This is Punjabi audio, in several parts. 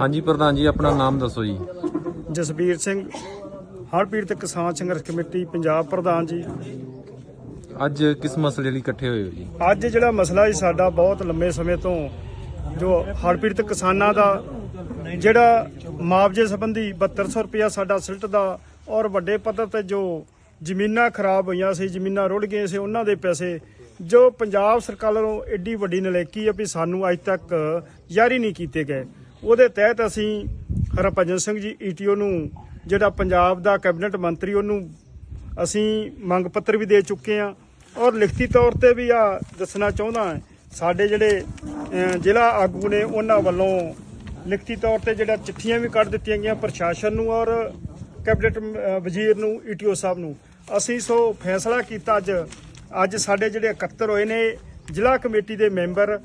ਹਾਂਜੀ ਪ੍ਰਧਾਨ ਜੀ ਆਪਣਾ ਨਾਮ ਦੱਸੋ ਜੀ। ਜਸਬੀਰ ਸਿੰਘ ਹੜ੍ਹ ਪੀੜਤ ਕਿਸਾਨ ਸੰਘਰਸ਼ ਕਮੇਟੀ ਪੰਜਾਬ ਪ੍ਰਧਾਨ ਜੀ। ਅੱਜ ਕਿਸ ਮਸਲੇ ਲਈ ਇਕੱਠੇ ਹੋਏ ਹੋ ਜੀ? ਅੱਜ ਜਿਹੜਾ ਮਸਲਾ ਜੀ ਸਾਡਾ ਬਹੁਤ ਲੰਮੇ ਸਮੇਂ ਤੋਂ ਜੋ ਹੜ੍ਹ ਪੀੜਤ ਕਿਸਾਨਾਂ ਦਾ ਜਿਹੜਾ ਮੁਆਵਜ਼ੇ ਸੰਬੰਧੀ 7200 ਰੁਪਇਆ ਸਾਡਾ ਸਿਲਟ ਦਾ ਔਰ ਵੱਡੇ ਪੱਧਰ ਤੇ ਜੋ ਜ਼ਮੀਨਾਂ ਖਰਾਬ ਹੋਈਆਂ ਸੀ ਜ਼ਮੀਨਾਂ ਰੁੜ ਗਈਆਂ ਸੀ ਉਹਨਾਂ ਦੇ ਪੈਸੇ ਜੋ ਪੰਜਾਬ ਸਰਕਾਰ ਵੱਲੋਂ ਐਡੀ ਵੱਡੀ ਨਲਾਇਕੀ ਹੈ ਵੀ ਸਾਨੂੰ ਅੱਜ ਤੱਕ ਜਾਰੀ ਨਹੀਂ ਕੀਤੇ ਗਏ। ਉਹਦੇ ਤਹਿਤ ਅਸੀਂ ਹਰਭਜਨ ਸਿੰਘ ਜੀ ਈਟੀਓ ਨੂੰ, ਜਿਹੜਾ ਪੰਜਾਬ ਦਾ ਕੈਬਨਿਟ ਮੰਤਰੀ, ਉਹਨੂੰ ਅਸੀਂ ਮੰਗ ਪੱਤਰ ਵੀ ਦੇ ਚੁੱਕੇ ਹਾਂ। ਔਰ ਲਿਖਤੀ ਤੌਰ ਤੇ ਵੀ ਆ ਦੱਸਣਾ ਚਾਹੁੰਦਾ ਹਾਂ, ਸਾਡੇ ਜਿਹੜੇ ਜ਼ਿਲ੍ਹਾ ਆਗੂ ਨੇ, ਉਹਨਾਂ ਵੱਲੋਂ ਲਿਖਤੀ ਤੌਰ ਤੇ ਜਿਹੜਾ ਚਿੱਠੀਆਂ ਵੀ ਕੱਢ ਦਿੱਤੀਆਂ ਗਈਆਂ ਪ੍ਰਸ਼ਾਸਨ ਨੂੰ ਔਰ ਕੈਬਨਿਟ ਵਜ਼ੀਰ ਨੂੰ ਈਟੀਓ ਸਾਹਿਬ ਨੂੰ। ਅਸੀਂ ਸੋ ਫੈਸਲਾ ਕੀਤਾ ਅੱਜ ਅੱਜ ਸਾਡੇ ਜਿਹੜੇ ਇਕੱਤਰ ਹੋਏ ਨੇ, ਜ਼ਿਲ੍ਹਾ ਕਮੇਟੀ ਦੇ ਮੈਂਬਰ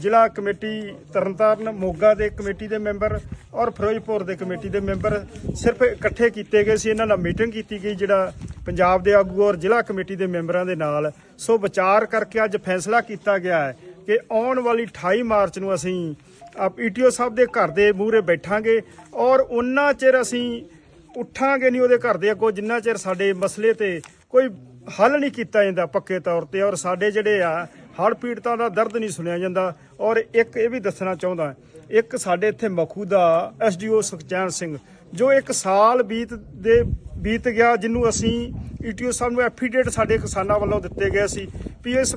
ਜ਼ਿਲ੍ਹਾ ਕਮੇਟੀ ਤਰਨਤਾਰਨ, ਮੋਗਾ ਦੇ ਕਮੇਟੀ ਦੇ ਮੈਂਬਰ ਔਰ ਫਿਰੋਜ਼ਪੁਰ ਦੇ ਕਮੇਟੀ ਦੇ ਮੈਂਬਰ ਸਿਰਫ ਇਕੱਠੇ ਕੀਤੇ ਗਏ ਸੀ। ਇਹਨਾਂ ਨਾਲ ਮੀਟਿੰਗ ਕੀਤੀ ਗਈ, ਜਿਹੜਾ ਪੰਜਾਬ ਦੇ ਆਗੂ ਔਰ ਜ਼ਿਲ੍ਹਾ ਕਮੇਟੀ ਦੇ ਮੈਂਬਰਾਂ ਦੇ ਨਾਲ। ਸੋ ਵਿਚਾਰ ਕਰਕੇ ਅੱਜ ਫੈਸਲਾ ਕੀਤਾ ਗਿਆ ਹੈ ਕਿ ਆਉਣ ਵਾਲੀ 28 ਮਾਰਚ ਨੂੰ ਅਸੀਂ ਆਪ ਈਟੀਓ ਸਾਹਿਬ ਦੇ ਘਰ ਦੇ ਮੂਹਰੇ ਬੈਠਾਂਗੇ ਔਰ ਉਹਨਾਂ ਚਿਰ ਅਸੀਂ ਉੱਠਾਂਗੇ ਨਹੀਂ ਉਹਦੇ ਘਰ ਦੇ ਅੱਗੋਂ, ਜਿੰਨਾ ਚਿਰ ਸਾਡੇ ਮਸਲੇ ਤੇ ਕੋਈ ਹੱਲ ਨਹੀਂ ਕੀਤਾ ਜਾਂਦਾ ਪੱਕੇ ਤੌਰ ਤੇ। ਔਰ ਸਾਡੇ ਜਿਹੜੇ ਆ ਹੜ੍ਹ ਪੀੜਤਾਂ ਦਾ ਦਰਦ ਨਹੀਂ ਸੁਣਿਆ ਜਾਂਦਾ। ਔਰ ਇੱਕ ਇਹ ਵੀ ਦੱਸਣਾ ਚਾਹੁੰਦਾ ਇੱਕ ਸਾਡੇ ਇੱਥੇ ਮਖੂ ਦਾ ਐਸਡੀਓ ਸੁਖਚੈਨ ਸਿੰਘ, ਜੋ ਇੱਕ ਸਾਲ ਬੀਤ ਦੇ, ਬੀਤ ਗਿਆ, ਜਿਹਨੂੰ ਅਸੀਂ ਈਟੀਓ ਸਾਹਿਬ ਨੂੰ ਐਫੀਡੇਟ ਸਾਡੇ ਕਿਸਾਨਾਂ ਵੱਲੋਂ ਦਿੱਤੇ ਗਏ ਸੀ ਵੀ ਇਸ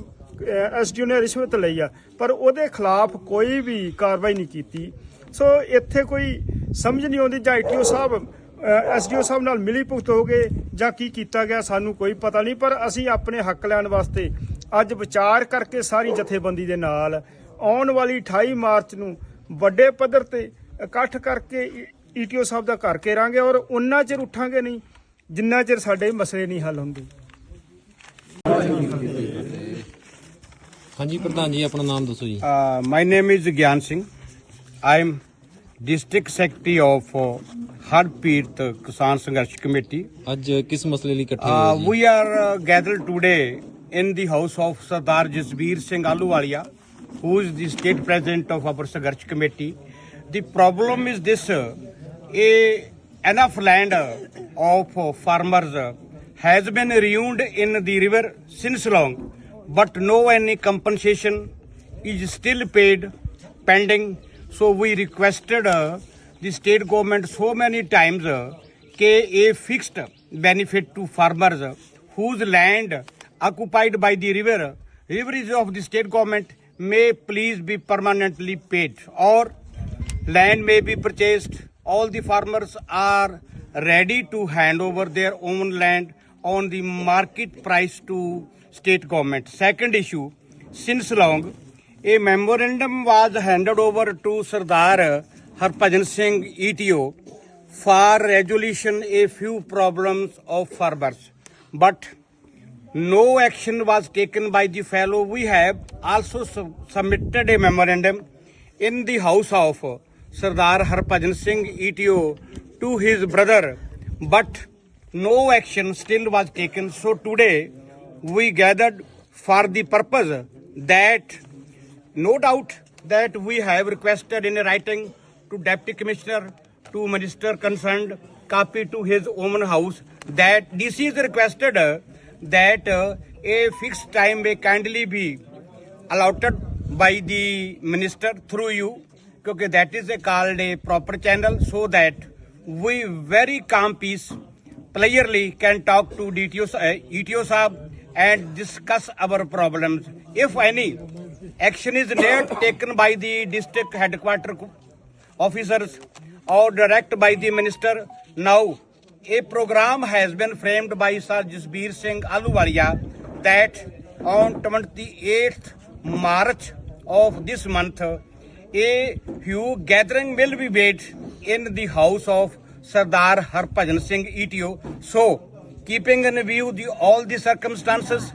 ਐਸਡੀਓ ਨੇ ਰਿਸ਼ਵਤ ਲਈ ਆ, ਪਰ ਉਹਦੇ ਖਿਲਾਫ ਕੋਈ ਵੀ ਕਾਰਵਾਈ ਨਹੀਂ ਕੀਤੀ। ਸੋ ਇੱਥੇ ਕੋਈ ਸਮਝ ਨਹੀਂ ਆਉਂਦੀ ਜਾਂ ਈਟੀਓ ਸਾਹਿਬ ਐਸਡੀਓ ਸਾਹਿਬ ਨਾਲ ਮਿਲੀ ਭੁਗਤ ਹੋ ਗਏ ਜਾਂ ਕੀ ਕੀਤਾ ਗਿਆ ਸਾਨੂੰ ਕੋਈ ਪਤਾ ਨਹੀਂ, ਪਰ ਅਸੀਂ ਆਪਣੇ ਹੱਕ ਲੈਣ ਵਾਸਤੇ ਅੱਜ ਵਿਚਾਰ ਕਰਕੇ ਸਾਰੀ ਜਥੇਬੰਦੀ ਦੇ ਨਾਲ ਆਉਣ ਵਾਲੀ 28 ਮਾਰਚ ਨੂੰ ਵੱਡੇ ਪੱਧਰ ਤੇ ਇਕੱਠ ਕਰਕੇ ਈਟੀਓ ਸਾਹਿਬ ਦਾ ਘਰ ਘੇਰਾਂਗੇ ਔਰ ਉਨਾ ਚਿਰ ਉੱਠਾਂਗੇ ਨਹੀਂ ਜਿੰਨਾ ਚਿਰ ਸਾਡੇ ਮਸਲੇ ਨਹੀਂ ਹੱਲ ਹੁੰਦੇ ਹਾਂਜੀ ਪ੍ਰਧਾਨ ਜੀ ਆਪਣਾ ਨਾਮ ਦੱਸੋ ਜੀ my name is Gyan Singh. I'm district secretary of uh, Harpeet Kisan Sangharsh Committee. ਅੱਜ ਕਿਸ ਮਸਲੇ ਲਈ ਇਕੱਠੇ ਹੋਏ ਜੀ we are uh, gathered today in the house of Sardar Jasbir Singh Aluwalia, who is the state president of our Sangharsh Committee. The problem is this: uh, a enough land uh, of uh, farmers has been ruined in the river since long, but no any compensation is still paid pending. So we requested uh, the state government so many times uh, a fixed benefit to farmers uh, whose land occupied by the river, is of the state government, may please be permanently paid or land may be purchased. All the farmers are ready to hand over their own land on the market price to state government. Second issue, since long, a memorandum was handed over to Sardar Harpajan Singh ETO for resolution a few problems of farmers. But no action was taken by the fellow. We have also sub- submitted a memorandum in the house of Sardar Harpajan Singh ETO to his brother, but no action still was taken. So today we gathered for the purpose that no doubt that we have requested in writing to Deputy Commissioner, to Minister concerned, copy to his own house that this is requested that uh, a fixed time may kindly be allotted by the Minister through you, because that is a called a proper channel so that we very calm peace clearly can talk to DTO, uh, ETO and discuss our problems. If any action is not taken by the district headquarter co- officers or direct by the minister, now a program has been framed by Sir Jasbir Singh Aluwalia that on 28th March of this month, a huge gathering will be made in the house of Sardar Harpajan Singh ETO. So, keeping in view the, all the circumstances,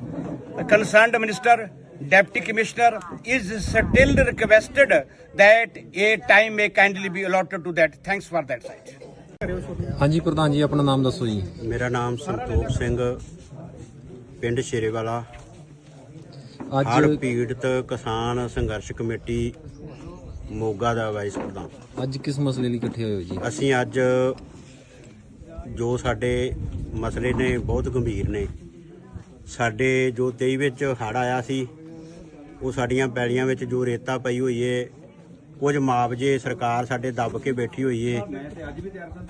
the concerned minister, deputy commissioner is still requested that a time may kindly be allotted to that. Thanks for that side. ਹਾਂਜੀ ਪ੍ਰਧਾਨ ਜੀ ਆਪਣਾ ਨਾਮ ਦੱਸੋ ਜੀ। ਮੇਰਾ ਨਾਮ ਸੰਤੋਖ ਸਿੰਘ ਪਿੰਡ ਸ਼ੇਰੇਵਾਲਾ। ਹੜ੍ਹ ਅੱਜ ਪੀੜਤ ਕਿਸਾਨ ਸੰਘਰਸ਼ ਕਮੇਟੀ ਮੋਗਾ ਦਾ ਵਾਈਸ ਪ੍ਰਧਾਨ। ਅੱਜ ਕਿਸ ਮਸਲੇ ਲਈ ਇਕੱਠੇ ਹੋਏ ਹੋ ਜੀ? ਅਸੀਂ ਅੱਜ ਜੋ ਸਾਡੇ ਮਸਲੇ ਨੇ ਬਹੁਤ ਗੰਭੀਰ ਨੇ। ਸਾਡੇ ਜੋ 23 ਵਿੱਚ ਹੜ ਆਇਆ ਸੀ ਉਹ ਸਾਡੀਆਂ ਪੈਲੀਆਂ ਵਿੱਚ ਜੋ ਰੇਤਾ ਪਈ ਹੋਈ ਏ ਕੁਝ ਮੁਆਵਜ਼ੇ ਸਰਕਾਰ ਸਾਡੇ ਦੱਬ ਕੇ ਬੈਠੀ ਹੋਈ ਏ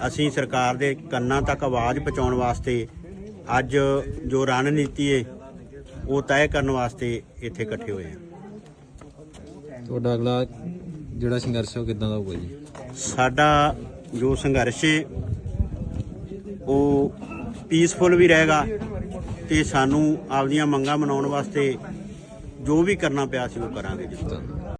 ਅਸੀਂ ਸਰਕਾਰ ਦੇ ਕੰਨਾਂ ਤੱਕ ਆਵਾਜ਼ ਪਹੁੰਚਾਉਣ ਵਾਸਤੇ ਅੱਜ ਜੋ ਰਣਨੀਤੀ ਏ ਉਹ ਤੈਅ ਕਰਨ ਵਾਸਤੇ ਇੱਥੇ ਇਕੱਠੇ ਹੋਏ ਹਾਂ। ਤੁਹਾਡਾ ਅਗਲਾ ਜਿਹੜਾ ਸੰਘਰਸ਼ ਹੈ ਉਹ ਕਿੱਦਾਂ ਦਾ ਹੋਊਗਾ ਜੀ? ਸਾਡਾ ਜੋ ਸੰਘਰਸ਼ ਹੈ ਉਹ ਪੀਸਫੁਲ ਵੀ ਰਹੇਗਾ ਤੇ ਸਾਨੂੰ ਆਪਦੀਆਂ ਮੰਗਾਂ ਮਨਾਉਣ ਵਾਸਤੇ ਜੋ ਵੀ ਕਰਨਾ ਪਿਆ ਸੀ ਉਹ ਕਰਾਂਗੇ ਜੀ।